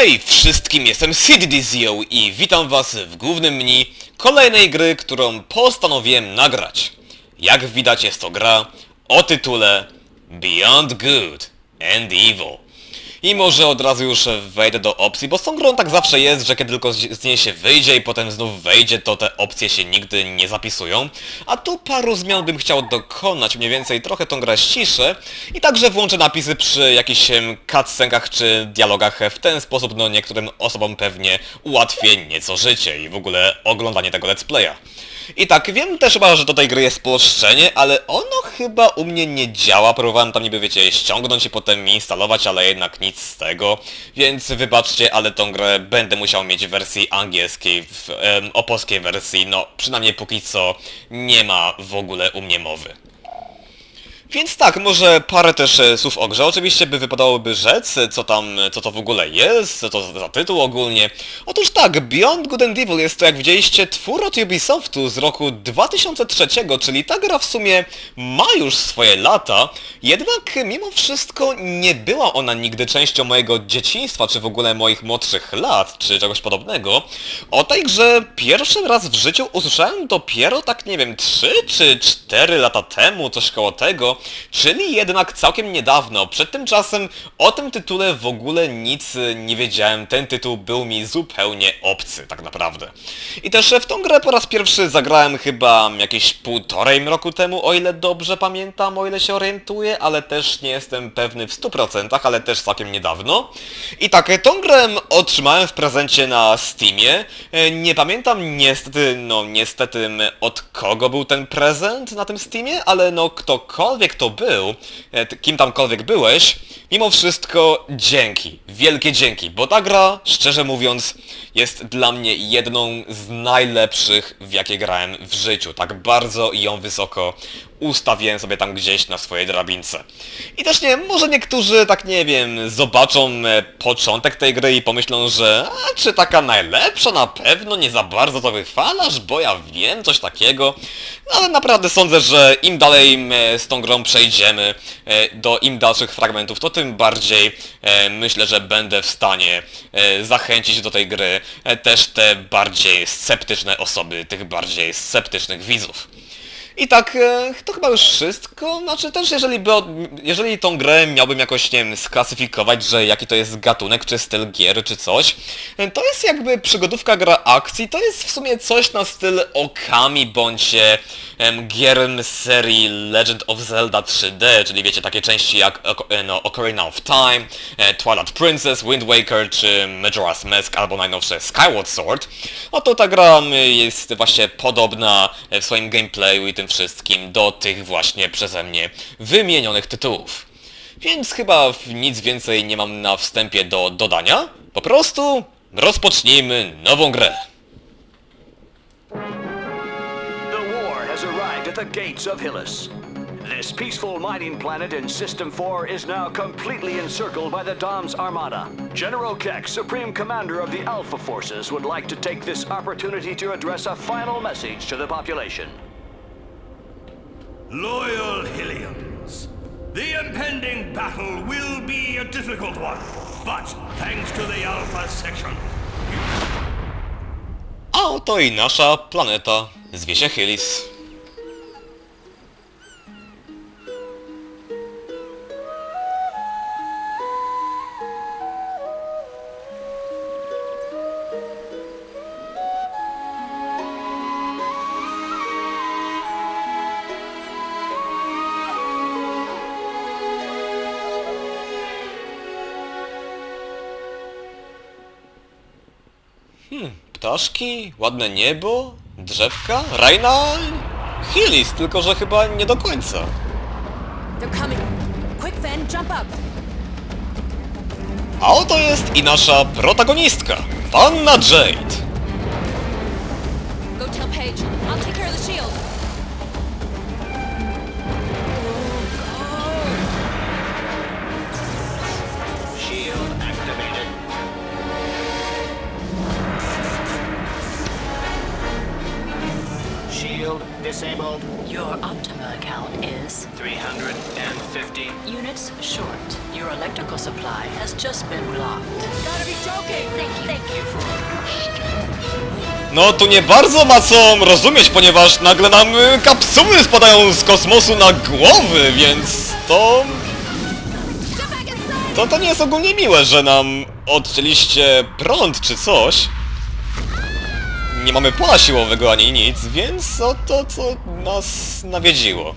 Hej wszystkim, jestem CDDZO i witam was w głównym menu kolejnej gry, którą postanowiłem nagrać. Jak widać jest to gra o tytule Beyond Good and Evil. I może od razu już wejdę do opcji, bo z tą grą tak zawsze jest, że kiedy tylko z niej się wyjdzie i potem znów wejdzie, to te opcje się nigdy nie zapisują. A tu paru zmian bym chciał dokonać, mniej więcej trochę tą grę ściszę i także włączę napisy przy jakichś cutscenkach czy dialogach. W ten sposób no niektórym osobom pewnie ułatwię nieco życie i w ogóle oglądanie tego let's playa. I tak, wiem też chyba, że do tej gry jest spolszczenie, ale ono chyba u mnie nie działa. Próbowałem tam niby, wiecie, ściągnąć i potem instalować, ale jednak nic z tego. Więc wybaczcie, ale tą grę będę musiał mieć w wersji angielskiej, w em, o polskiej wersji, no przynajmniej póki co nie ma w ogóle u mnie mowy. Więc tak, może parę też e, słów o grze. Oczywiście by wypadałoby rzec, e, co tam, e, co to w ogóle jest, co to za tytuł ogólnie. Otóż tak, Beyond Good and Evil jest to, jak widzieliście, twór od Ubisoftu z roku 2003, czyli ta gra w sumie ma już swoje lata, jednak mimo wszystko nie była ona nigdy częścią mojego dzieciństwa, czy w ogóle moich młodszych lat, czy czegoś podobnego. O tej grze pierwszy raz w życiu usłyszałem dopiero tak, nie wiem, 3 czy 4 lata temu, coś koło tego, czyli jednak całkiem niedawno. Przed tym czasem o tym tytule w ogóle nic y, nie wiedziałem, ten tytuł był mi zupełnie obcy, tak naprawdę. I też w tą grę po raz pierwszy zagrałem chyba jakieś półtorej roku temu, o ile dobrze pamiętam, o ile się orientuję, ale też nie jestem pewny w 100%, ale też całkiem niedawno. I tak, tą grę otrzymałem w prezencie na Steamie. E, Nie pamiętam niestety, no niestety od kogo był ten prezent na tym Steamie, ale no ktokolwiek to był, e, kim tamkolwiek byłeś, mimo wszystko dzięki, wielkie dzięki, bo ta gra, szczerze mówiąc, jest dla mnie jedną z najlepszych, w jakie grałem w życiu. Tak bardzo ją wysoko ustawiłem sobie tam gdzieś na swojej drabince. I też nie, może niektórzy, tak nie wiem, zobaczą e, początek tej gry i pomyślą, że a, czy taka najlepsza na pewno, nie za bardzo to wychwalasz, bo ja wiem, coś takiego. No, ale naprawdę sądzę, że im dalej z tą grą przejdziemy, e, do im dalszych fragmentów, to tym bardziej e, myślę, że będę w stanie zachęcić do tej gry też te bardziej sceptyczne osoby, tych bardziej sceptycznych widzów. I tak, e, to chyba już wszystko. Znaczy też jeżeli by, jeżeli tą grę miałbym jakoś, nie wiem, sklasyfikować, że jaki to jest gatunek, czy styl gier, czy coś, e, to jest jakby przygodówka gra akcji, to jest w sumie coś na styl Okami, bądź e, em, gier z serii Legend of Zelda 3D, czyli wiecie, takie części jak e, no, Ocarina of Time, e, Twilight Princess, Wind Waker, czy Majora's Mask, albo najnowsze Skyward Sword, no to ta gra jest właśnie podobna e, w swoim gameplayu i tym wszystkim do tych właśnie przeze mnie wymienionych tytułów. Więc chyba nic więcej nie mam na wstępie do dodania. Po prostu rozpocznijmy nową grę. The gates of Hillis. This peaceful mining planet in System 4 is now completely encircled by the Dom's Armada. General Keck, Supreme Commander of the Alpha Forces, would like to take this opportunity to address a final message to the population. Loyal Hillians, the impending battle will be a difficult one, but thanks to the Alpha section, A oto i nasza planeta. Zwie się Hylis. Ptaszki, ładne niebo, drzewka, Raina, Hylis, tylko że chyba nie do końca. They're coming. Quick, Ven, jump up. A oto jest i nasza protagonistka, Panna Jade. Go tell Paige. I'll take care of the. Shield disabled. Your Optima account is 350. 50. Units short. Your electrical supply has just been blocked. Gotta be joking! Thank you. Thank you for No tu nie bardzo ma co rozumieć, ponieważ nagle nam y, kapsuły spadają z kosmosu na głowy, więc to... To to nie jest ogólnie miłe, że nam odcięliście prąd czy coś. Nie mamy pola siłowego ani nic, więc o to co nas nawiedziło.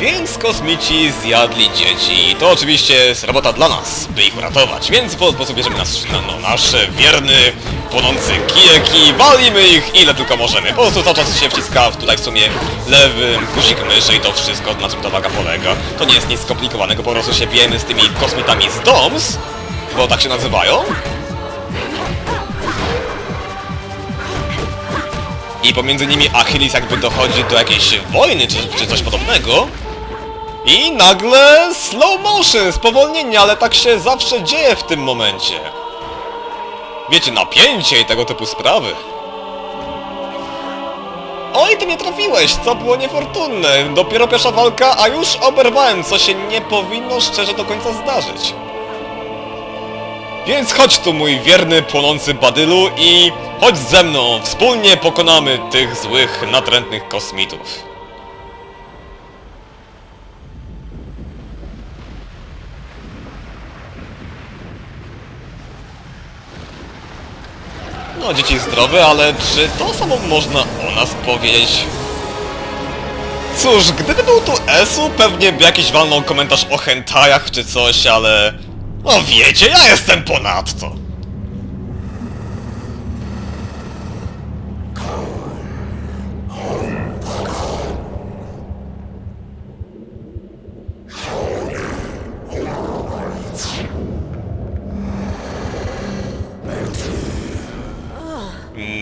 Więc kosmici zjadli dzieci i to oczywiście jest robota dla nas, by ich uratować, więc po prostu bierzemy nas, na, no, nasz wierny, płonący kijek i walimy ich ile tylko możemy. Po prostu cały czas się wciska w tutaj w sumie lewy guzik myszy i to wszystko, na czym ta waga polega. To nie jest nic skomplikowanego, po prostu się bijemy z tymi kosmitami z DOMS, bo tak się nazywają. I pomiędzy nimi Achilles jakby dochodzi do jakiejś wojny czy, czy coś podobnego. I nagle slow motion, spowolnienie, ale tak się zawsze dzieje w tym momencie. Wiecie, napięcie i tego typu sprawy. Oj, ty mnie trafiłeś, co było niefortunne. Dopiero pierwsza walka, a już oberwałem, co się nie powinno szczerze do końca zdarzyć. Więc chodź tu mój wierny, płonący badylu i chodź ze mną, wspólnie pokonamy tych złych, natrętnych kosmitów. No, dzieci zdrowe, ale czy to samo można o nas powiedzieć? Cóż, gdyby był tu Esu, pewnie by jakiś walnął komentarz o hentajach czy coś, ale... No wiecie, ja jestem ponadto.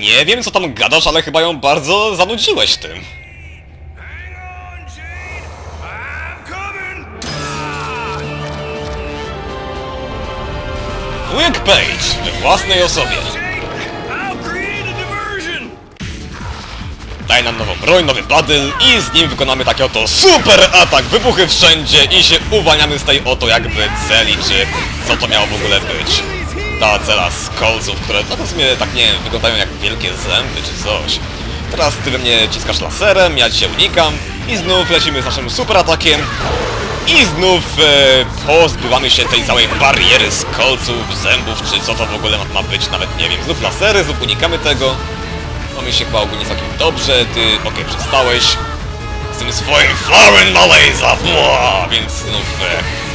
Nie wiem co tam gadasz, ale chyba ją bardzo zanudziłeś tym. Quick Page we własnej osobie. Daj nam nową broń, nowy badyl i z nim wykonamy taki oto super atak, wybuchy wszędzie i się uwalniamy z tej oto jakby celi, czy co to miało w ogóle być. Ta cela z kolców, które no to w sumie tak nie wiem, wyglądają jak wielkie zęby czy coś. Teraz ty we mnie ciskasz laserem, ja cię unikam i znów lecimy z naszym super atakiem i znów e, pozbywamy się tej całej bariery z kolców, zębów, czy co to w ogóle ma, być, nawet nie wiem. Znów lasery, znów unikamy tego. Mi się chyba ogólnie całkiem dobrze, ty okej, przestałeś z tym swoim Florin Malaysa, bła, więc znów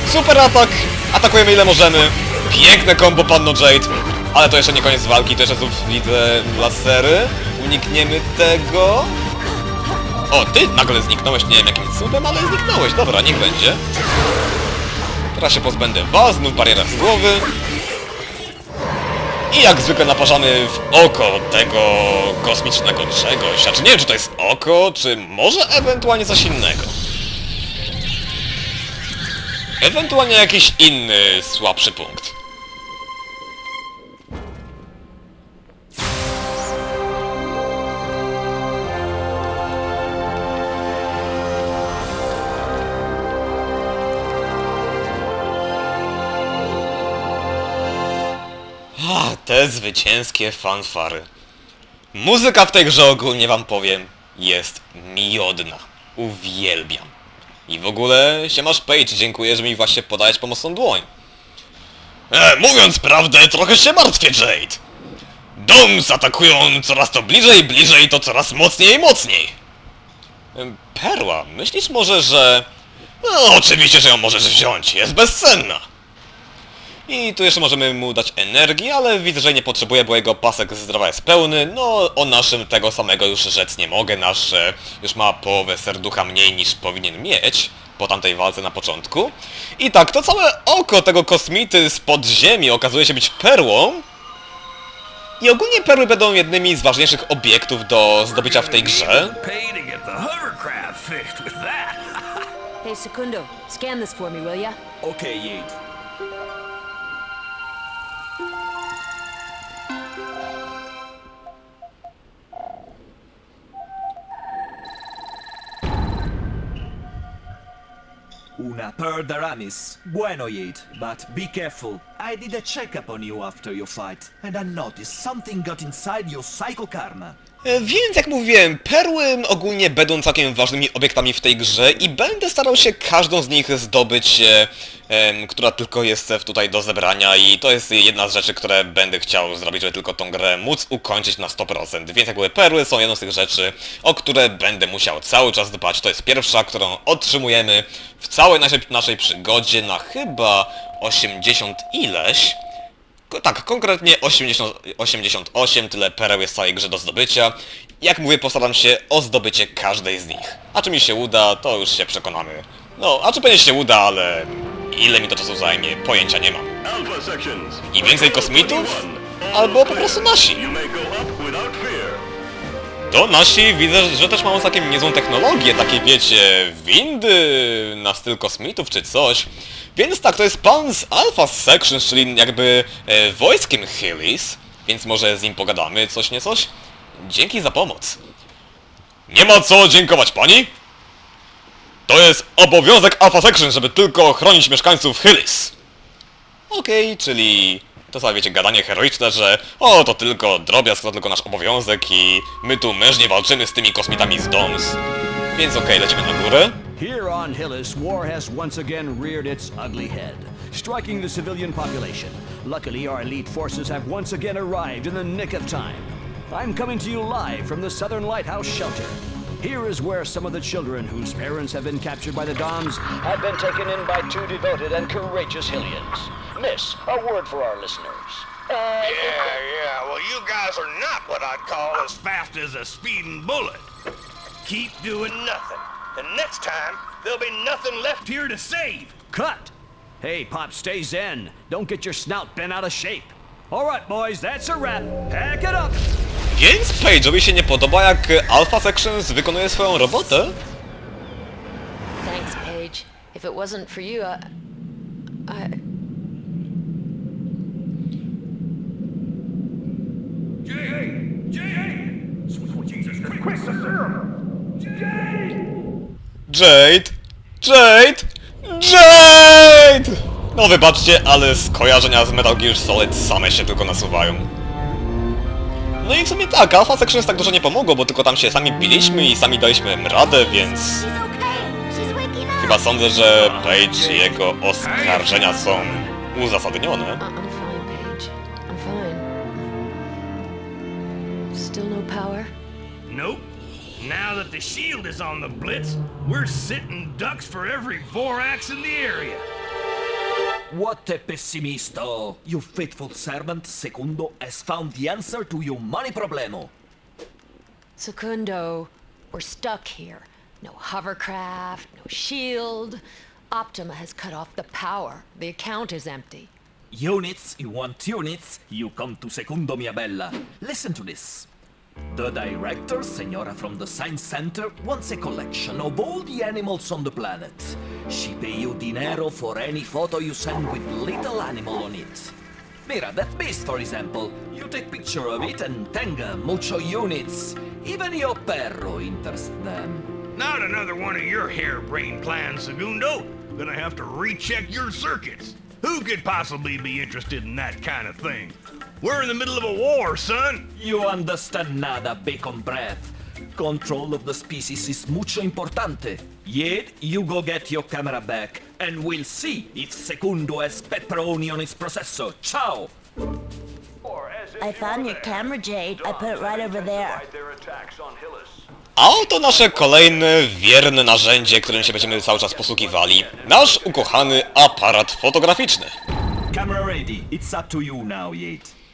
e, super atak, atakujemy ile możemy, piękne combo panno Jade, ale to jeszcze nie koniec walki, to jeszcze znów widzę lasery, unikniemy tego. O, ty nagle zniknąłeś, nie wiem jakim cudem, ale zniknąłeś, dobra, niech będzie. Teraz się pozbędę was, znów bariera z głowy. I jak zwykle naparzamy w oko tego kosmicznego czegoś. Znaczy nie wiem, czy to jest oko, czy może ewentualnie coś innego. Ewentualnie jakiś inny, słabszy punkt. A, te zwycięskie fanfary. Muzyka w tej grze ogólnie wam powiem jest miodna. Uwielbiam. I w ogóle się masz Page, dziękuję, że mi właśnie podajesz pomocną dłoń. E, mówiąc prawdę, trochę się martwię, Jade. Doms atakują coraz to bliżej, bliżej, to coraz mocniej i mocniej. Em, Perła, myślisz może, że... No, oczywiście, że ją możesz wziąć, jest bezcenna. I tu jeszcze możemy mu dać energii, ale widzę, że nie potrzebuje, bo jego pasek zdrowia jest pełny. No, o naszym tego samego już rzec nie mogę. Nasz e, już ma połowę serducha mniej niż powinien mieć po tamtej walce na początku. I tak, to całe oko tego kosmity z podziemi okazuje się być perłą. I ogólnie perły będą jednymi z ważniejszych obiektów do zdobycia w tej grze. Hey, Secundo, scan this for me, will ya? Okay, Yade. Una per Aramis. Bueno, Yade, but be careful. I did a checkup on you after your fight, and I noticed something got inside your psycho karma. E, Więc jak mówiłem, perły ogólnie będą całkiem ważnymi obiektami w tej grze i będę starał się każdą z nich zdobyć, e, która tylko jest tutaj do zebrania i to jest jedna z rzeczy, które będę chciał zrobić, żeby tylko tą grę móc ukończyć na 100%. Więc jak mówię, perły są jedną z tych rzeczy, o które będę musiał cały czas dbać. To jest pierwsza, którą otrzymujemy w całej naszej, naszej przygodzie na chyba 80 ileś. Tak, konkretnie 80, 88, tyle pereł jest w całej grze do zdobycia. Jak mówię, postaram się o zdobycie każdej z nich. A czy mi się uda, to już się przekonamy. No, a czy pewnie się uda, ale ile mi to czasu zajmie, pojęcia nie mam. I więcej kosmitów? Albo po prostu nasi. To nasi widzę, że też mają całkiem niezłą technologię, takie wiecie, windy na styl kosmitów czy coś. Więc tak, to jest pan z Alpha Sections, czyli jakby e, wojskiem Hillis, więc może z nim pogadamy coś nie coś? Dzięki za pomoc. Nie ma co dziękować pani. To jest obowiązek Alpha Section, żeby tylko chronić mieszkańców Hillis. Okej, czyli to sobie wiecie, gadanie heroiczne, że o, to tylko drobiazg, to tylko nasz obowiązek i my tu mężnie walczymy z tymi kosmitami z DOMS. Więc okej, lecimy na górę. Here on Hillis, war has once again reared its ugly head, striking the civilian population. Luckily, our elite forces have once again arrived in the nick of time. I'm coming to you live from the Southern Lighthouse Shelter. Here is where some of the children whose parents have been captured by the Doms have been taken in by two devoted and courageous Hillians. Miss, a word for our listeners. Yeah, yeah. Well, you guys are not what I'd call as fast as a speeding bullet. Keep doing nothing. And next time, there'll be nothing left here to save. Cut! Hey, Pop, stay zen. Don't get your snout bent out of shape. All right, boys, that's a wrap. Pack it up. Więc Page'owi się nie podoba, jak Alpha Sections wykonuje swoją robotę? Thanks, Page. If it wasn't for you, I... I... J.A. J.A. Sweet Jesus Christ, the serum. J.A. Jade! Jade! Jade! No wybaczcie, ale skojarzenia z Metal Gear Solid same się tylko nasuwają. No i w sumie tak, Alpha Sections tak dużo nie pomogło, bo tylko tam się sami biliśmy i sami daliśmy im radę, więc... Chyba sądzę, że Page i jego oskarżenia są uzasadnione. Paige. Still no power? Nope. Now that the shield is on the blitz, we're sitting ducks for every Vorax in the area. What a pessimisto! Oh, your faithful servant, Secundo, has found the answer to your money problemo. Secundo, we're stuck here. No hovercraft, no shield. Optima has cut off the power. The account is empty. Units, you want units, you come to Secundo Mia Bella. Listen to this. The director, Senora from the Science Center, wants a collection of all the animals on the planet. She pay you dinero for any photo you send with little animal on it. Mira, that beast, for example. You take picture of it and tenga, mucho units. Even your perro interests them. Not another one of your harebrained plans, Segundo. Gonna have to recheck your circuits. Who could possibly be interested in that kind of thing? We're in the middle of a war, son. You understand nada, bacon breath. Control of the species is mucho importante. Yet, you go get your camera back, and we'll see if Secundo has pepperoni on his processor. Ciao! I found your camera, Jade. I put it right over there. A oto nasze kolejne wierne narzędzie, którym się będziemy cały czas posługiwali. Nasz ukochany aparat fotograficzny. Camera ready. It's up to you now, Yate.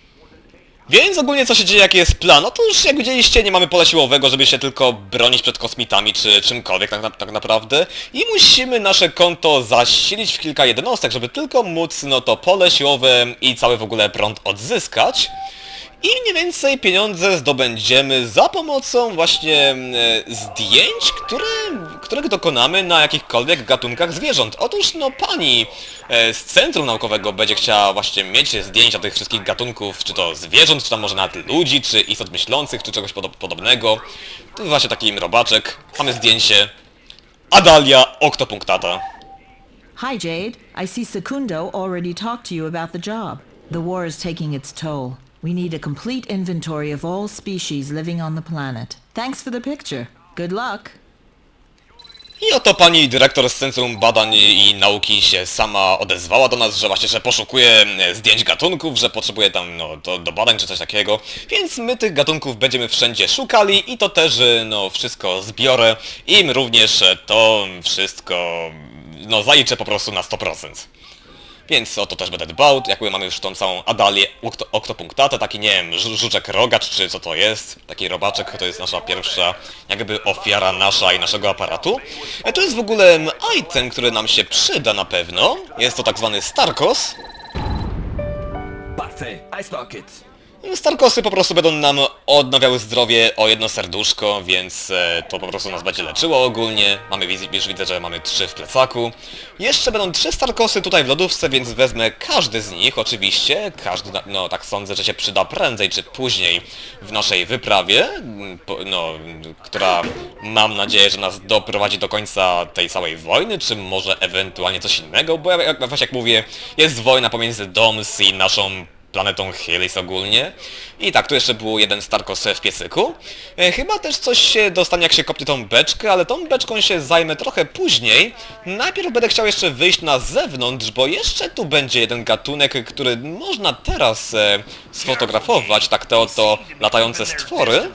Więc ogólnie co się dzieje, jaki jest plan? Już jak widzieliście, nie mamy pola siłowego, żeby się tylko bronić przed kosmitami czy czymkolwiek tak, tak naprawdę. I musimy nasze konto zasilić w kilka jednostek, żeby tylko móc no to pole siłowe i cały w ogóle prąd odzyskać. I mniej więcej pieniądze zdobędziemy za pomocą właśnie e, zdjęć, które, których dokonamy na jakichkolwiek gatunkach zwierząt. Otóż no pani e, z Centrum Naukowego będzie chciała właśnie mieć zdjęcia tych wszystkich gatunków, czy to zwierząt, czy tam może nawet ludzi, czy istot myślących, czy czegoś podo- podobnego. To właśnie taki robaczek. Mamy zdjęcie. Adalia Octopunctata. Hi, Jade. I see Secundo already talked to you about the job. The war is taking its toll. We need a complete inventory of all species living on the planet. Thanks for the picture. Good luck. I oto pani dyrektor z Centrum Badań i Nauki się sama odezwała do nas, że właśnie, że poszukuje e, zdjęć gatunków, że potrzebuje tam no, do, do badań czy coś takiego, więc my tych gatunków będziemy wszędzie szukali i to też e, no wszystko zbiorę im również e, to wszystko no zaliczę po prostu na 100%. Więc o to też będę dbał, jakby mamy już tą całą adalię okto- oktopunktatę, taki nie wiem, żu- żuczek rogacz czy co to jest, taki robaczek, to jest nasza pierwsza jakby ofiara nasza i naszego aparatu. E, To jest w ogóle item, który nam się przyda na pewno, jest to tak zwany Starkos. Parfait, I stock it. Starkosy po prostu będą nam odnawiały zdrowie o jedno serduszko, więc e, to po prostu nas będzie leczyło ogólnie. Mamy, już widzę, że mamy trzy w plecaku. Jeszcze będą trzy Starkosy tutaj w lodówce, więc wezmę każdy z nich oczywiście. Każdy, no tak sądzę, że się przyda prędzej czy później w naszej wyprawie, no, która mam nadzieję, że nas doprowadzi do końca tej całej wojny, czy może ewentualnie coś innego, bo jak, jak, właśnie jak mówię, jest wojna pomiędzy Doms i naszą planetą Hylis ogólnie. I tak, tu jeszcze był jeden Starkos w piecyku. E, chyba też coś się dostanie jak się kopnie tą beczkę, ale tą beczką się zajmę trochę później. Najpierw będę chciał jeszcze wyjść na zewnątrz, bo jeszcze tu będzie jeden gatunek, który można teraz e, sfotografować, tak te oto latające stwory.